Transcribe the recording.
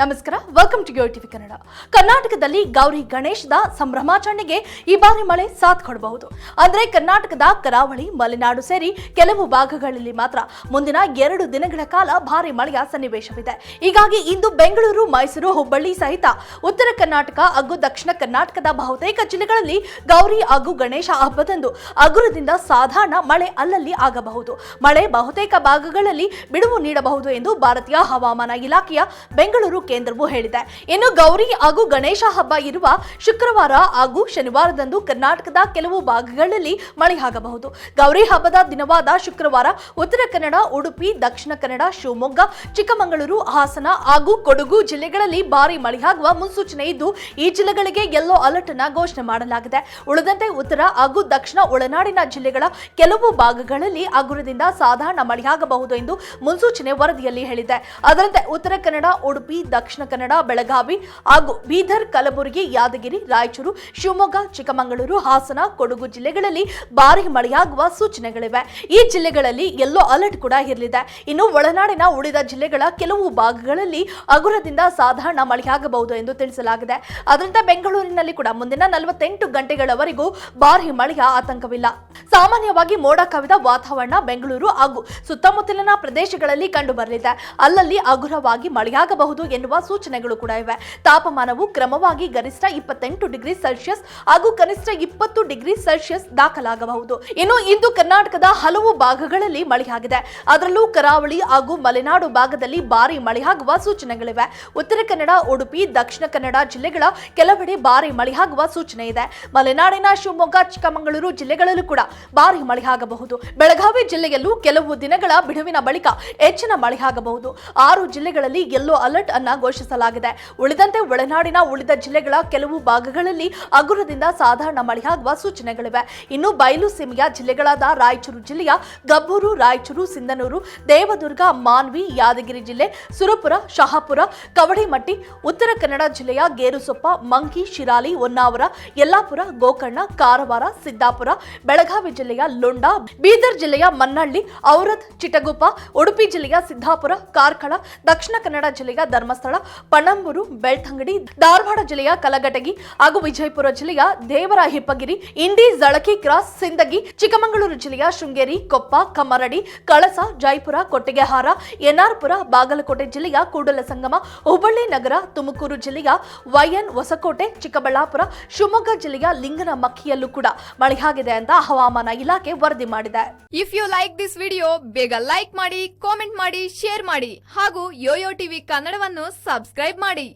ನಮಸ್ಕಾರ welcome to TV Kannada ಕರ್ನಾಟಕದಲ್ಲಿ ಗೌರಿ ಗಣೇಶದ ಸಂಭ್ರಮಾಚರಣೆಗೆ ಈ ಬಾರಿ ಮಳೆ ಸಾಥ್ ಕೊಡಬಹುದು. ಅಂದ್ರೆ ಕರ್ನಾಟಕದ ಕರಾವಳಿ, ಮಲೆನಾಡು ಸೇರಿ ಕೆಲವು ಭಾಗಗಳಲ್ಲಿ ಮಾತ್ರ ಮುಂದಿನ ಎರಡು ದಿನಗಳ ಕಾಲ ಭಾರಿ ಮಳೆಯ ಸನ್ನಿವೇಶವಿದೆ. ಹೀಗಾಗಿ ಇಂದು ಬೆಂಗಳೂರು, ಮೈಸೂರು, ಹುಬ್ಬಳ್ಳಿ ಸಹಿತ ಉತ್ತರ ಕರ್ನಾಟಕ, ಹಾಗೂ ದಕ್ಷಿಣ ಕರ್ನಾಟಕದ ಬಹುತೇಕ ಜಿಲ್ಲೆಗಳಲ್ಲಿ ಗೌರಿ ಹಾಗೂ ಗಣೇಶ ಹಬ್ಬದಂದು ಅಗುರದಿಂದ ಸಾಧಾರಣ ಮಳೆ ಅಲ್ಲಲ್ಲಿ ಆಗಬಹುದು. ಮಳೆ ಬಹುತೇಕ ಭಾಗಗಳಲ್ಲಿ ಬಿಡುವು ನೀಡಬಹುದು ಎಂದು ಭಾರತೀಯ ಹವಾಮಾನ ಇಲಾಖೆಯ ಬೆಂಗಳೂರು ಕೇಂದ್ರವು ಹೇಳಿದೆ. ಇನ್ನು ಗೌರಿ ಹಾಗೂ ಗಣೇಶ ಹಬ್ಬ ಇರುವ ಶುಕ್ರವಾರ ಹಾಗೂ ಶನಿವಾರದಂದು ಕರ್ನಾಟಕದ ಕೆಲವು ಭಾಗಗಳಲ್ಲಿ ಮಳೆಯಾಗಬಹುದು ಗೌರಿ ಹಬ್ಬದ ದಿನವಾದ ಶುಕ್ರವಾರ ಉತ್ತರ ಕನ್ನಡ, ಉಡುಪಿ, ದಕ್ಷಿಣ ಕನ್ನಡ, ಶಿವಮೊಗ್ಗ, ಚಿಕ್ಕಮಗಳೂರು, ಹಾಸನ ಹಾಗೂ ಕೊಡಗು ಜಿಲ್ಲೆಗಳಲ್ಲಿ ಭಾರಿ ಮಳೆಯಾಗುವ ಮುನ್ಸೂಚನೆ ಇದ್ದು, ಈ ಜಿಲ್ಲೆಗಳಿಗೆ ಯೆಲ್ಲೋ ಅಲರ್ಟ್ ಅನ್ನ ಘೋಷಣೆ ಮಾಡಲಾಗಿದೆ. ಉಳಿದಂತೆ ಉತ್ತರ ಹಾಗೂ ದಕ್ಷಿಣ ಒಳನಾಡಿನ ಜಿಲ್ಲೆಗಳ ಕೆಲವು ಭಾಗಗಳಲ್ಲಿ ಹಗುರದಿಂದ ಸಾಧಾರಣ ಮಳೆಯಾಗಬಹುದು ಎಂದು ಮುನ್ಸೂಚನೆ ವರದಿಯಲ್ಲಿ ಹೇಳಿದೆ. ಅದರಂತೆ ಉತ್ತರ ಕನ್ನಡ, ಉಡುಪಿ ದಕ್ಷಿಣ ಕನ್ನಡ, ಬೆಳಗಾವಿ ಹಾಗೂ ಬೀದರ್, ಕಲಬುರಗಿ, ಯಾದಗಿರಿ, ರಾಯಚೂರು, ಶಿವಮೊಗ್ಗ, ಚಿಕ್ಕಮಗಳೂರು, ಹಾಸನ, ಕೊಡಗು ಜಿಲ್ಲೆಗಳಲ್ಲಿ ಭಾರಿ ಮಳೆಯಾಗುವ ಸೂಚನೆಗಳಿವೆ. ಈ ಜಿಲ್ಲೆಗಳಲ್ಲಿ ಯೆಲ್ಲೋ ಅಲರ್ಟ್ ಕೂಡ ಇರಲಿದೆ. ಇನ್ನು ಒಳನಾಡಿನ ಉಳಿದ ಜಿಲ್ಲೆಗಳ ಕೆಲವು ಭಾಗಗಳಲ್ಲಿ ಹಗುರದಿಂದ ಸಾಧಾರಣ ಮಳೆಯಾಗಬಹುದು ಎಂದು ತಿಳಿಸಲಾಗಿದೆ. ಅದರಿಂದ ಬೆಂಗಳೂರಿನಲ್ಲಿ ಕೂಡ ಮುಂದಿನ ನಲವತ್ತೆಂಟು ಗಂಟೆಗಳವರೆಗೂ ಭಾರಿ ಮಳೆಯ ಆತಂಕವಿಲ್ಲ. ಸಾಮಾನ್ಯವಾಗಿ ಮೋಡ ಕವಿದ ವಾತಾವರಣ ಬೆಂಗಳೂರು ಹಾಗೂ ಸುತ್ತಮುತ್ತಲಿನ ಪ್ರದೇಶಗಳಲ್ಲಿ ಕಂಡುಬರಲಿದೆ. ಅಲ್ಲಲ್ಲಿ ಹಗುರವಾಗಿ ಮಳೆಯಾಗಬಹುದು ಎನ್ನುವ ಸೂಚನೆಗಳು ಕೂಡ ಇವೆ. ತಾಪಮಾನವು ಕ್ರಮವಾಗಿ ಗರಿಷ್ಠ ಇಪ್ಪತ್ತೆಂಟು ಡಿಗ್ರಿ ಸೆಲ್ಸಿಯಸ್ ಹಾಗೂ ಕನಿಷ್ಠ ಇಪ್ಪತ್ತು ಡಿಗ್ರಿ ಸೆಲ್ಸಿಯಸ್ ದಾಖಲಾಗಬಹುದು. ಇನ್ನು ಇಂದು ಕರ್ನಾಟಕದ ಹಲವು ಭಾಗಗಳಲ್ಲಿ ಮಳೆಯಾಗಿದೆ. ಅದರಲ್ಲೂ ಕರಾವಳಿ ಹಾಗೂ ಮಲೆನಾಡು ಭಾಗದಲ್ಲಿ ಭಾರಿ ಮಳೆಯಾಗುವ ಸೂಚನೆಗಳಿವೆ. ಉತ್ತರ ಕನ್ನಡ, ಉಡುಪಿ, ದಕ್ಷಿಣ ಕನ್ನಡ ಜಿಲ್ಲೆಗಳ ಕೆಲವೆಡೆ ಭಾರಿ ಮಳೆಯಾಗುವ ಸೂಚನೆ ಇದೆ. ಮಲೆನಾಡಿನ ಶಿವಮೊಗ್ಗ, ಚಿಕ್ಕಮಗಳೂರು ಜಿಲ್ಲೆಗಳಲ್ಲೂ ಕೂಡ ಭಾರಿ ಮಳೆಯಾಗಬಹುದು. ಬೆಳಗಾವಿ ಜಿಲ್ಲೆಯಲ್ಲೂ ಕೆಲವು ದಿನಗಳ ಬಿಡುವಿನ ಬಳಿಕ ಹೆಚ್ಚಿನ ಮಳೆಯಾಗಬಹುದು. ಆರು ಜಿಲ್ಲೆಗಳಲ್ಲಿ ಯೆಲ್ಲೋ ಅಲರ್ಟ್ ಅನ್ನ ಘೋಷಿಸಲಾಗಿದೆ. ಉಳಿದಂತೆ ಒಳನಾಡಿನ ಉಳಿದ ಜಿಲ್ಲೆಗಳ ಕೆಲವು ಭಾಗಗಳಲ್ಲಿ ಹಗುರದಿಂದ ಸಾಧಾರಣ ಮಳೆಯಾಗುವ ಸೂಚನೆಗಳಿವೆ. ಇನ್ನು ಬಯಲು ಸೀಮೆಯ ಜಿಲ್ಲೆಗಳಾದ ರಾಯಚೂರು ಜಿಲ್ಲೆಯ ಗಬ್ಬೂರು, ರಾಯಚೂರು, ಸಿಂಧನೂರು, ದೇವದುರ್ಗ, ಮಾನ್ವಿ, ಯಾದಗಿರಿ ಜಿಲ್ಲೆ, ಸುರಪುರ, ಶಹಾಪುರ, ಕವಡಿಮಟ್ಟಿ, ಉತ್ತರ ಕನ್ನಡ ಜಿಲ್ಲೆಯ ಗೇರುಸೊಪ್ಪ, ಮಂಕಿ, ಶಿರಾಲಿ, ಹೊನ್ನಾವರ, ಯಲ್ಲಾಪುರ, ಗೋಕರ್ಣ, ಕಾರವಾರ, ಸಿದ್ದಾಪುರ, ಬೆಳಗಾವಿ ಜಿಲ್ಲೆಯ ಲೊಂಡ, ಬೀದರ್ ಜಿಲ್ಲೆಯ ಮನ್ನಳ್ಳಿ, ಔರದ್, ಚಿಟಗುಪ್ಪ, ಉಡುಪಿ ಜಿಲ್ಲೆಯ ಸಿದ್ದಾಪುರ, ಕಾರ್ಕಳ, ದಕ್ಷಿಣ ಕನ್ನಡ ಜಿಲ್ಲೆಯ ಧರ್ಮಸ್ಥಳ ಪಣಂಬೂರು, ಬೆಳ್ತಂಗಡಿ, ಧಾರವಾಡ ಜಿಲ್ಲೆಯ ಕಲಘಟಗಿ ಹಾಗೂ ವಿಜಯಪುರ ಜಿಲ್ಲೆಯ ದೇವರ ಹಿಪ್ಪಗಿರಿ ಇಂಡಿ ಜಳಕಿ ಕ್ರಾಸ್, ಸಿಂದಗಿ, ಚಿಕ್ಕಮಗಳೂರು ಜಿಲ್ಲೆಯ ಶೃಂಗೇರಿ, ಕೊಪ್ಪ, ಕಮ್ಮರಡಿ, ಕಳಸ, ಜೈಪುರ, ಕೊಟ್ಟಿಗೆಹಾರ, ಎನ್ಆರ್ಪುರ, ಬಾಗಲಕೋಟೆ ಜಿಲ್ಲೆಯ ಕೂಡಲ ಸಂಗಮ, ಹುಬ್ಬಳ್ಳಿ ನಗರ, ತುಮಕೂರು ಜಿಲ್ಲೆಯ ವೈಎನ್ ಹೊಸಕೋಟೆ, ಚಿಕ್ಕಬಳ್ಳಾಪುರ, ಶಿವಮೊಗ್ಗ ಜಿಲ್ಲೆಯ ಲಿಂಗನಮಕ್ಕಿಯಲ್ಲೂ ಕೂಡ ಮಳೆಯಾಗಿದೆ ಅಂತ ಹವಾಮಾನ ಇಲಾಖೆ ವರದಿ ಮಾಡಿದೆ. If you like this video ಬೇಗ ಲೈಕ್ ಮಾಡಿ ಕಾಮೆಂಟ್ ಮಾಡಿ ಶೇರ್ ಮಾಡಿ ಹಾಗೂ ಯೋಯೋ ಟಿವಿ ಕನ್ನಡವನ್ನು ಸಬ್ಸ್ಕ್ರೈಬ್ ಮಾಡಿ.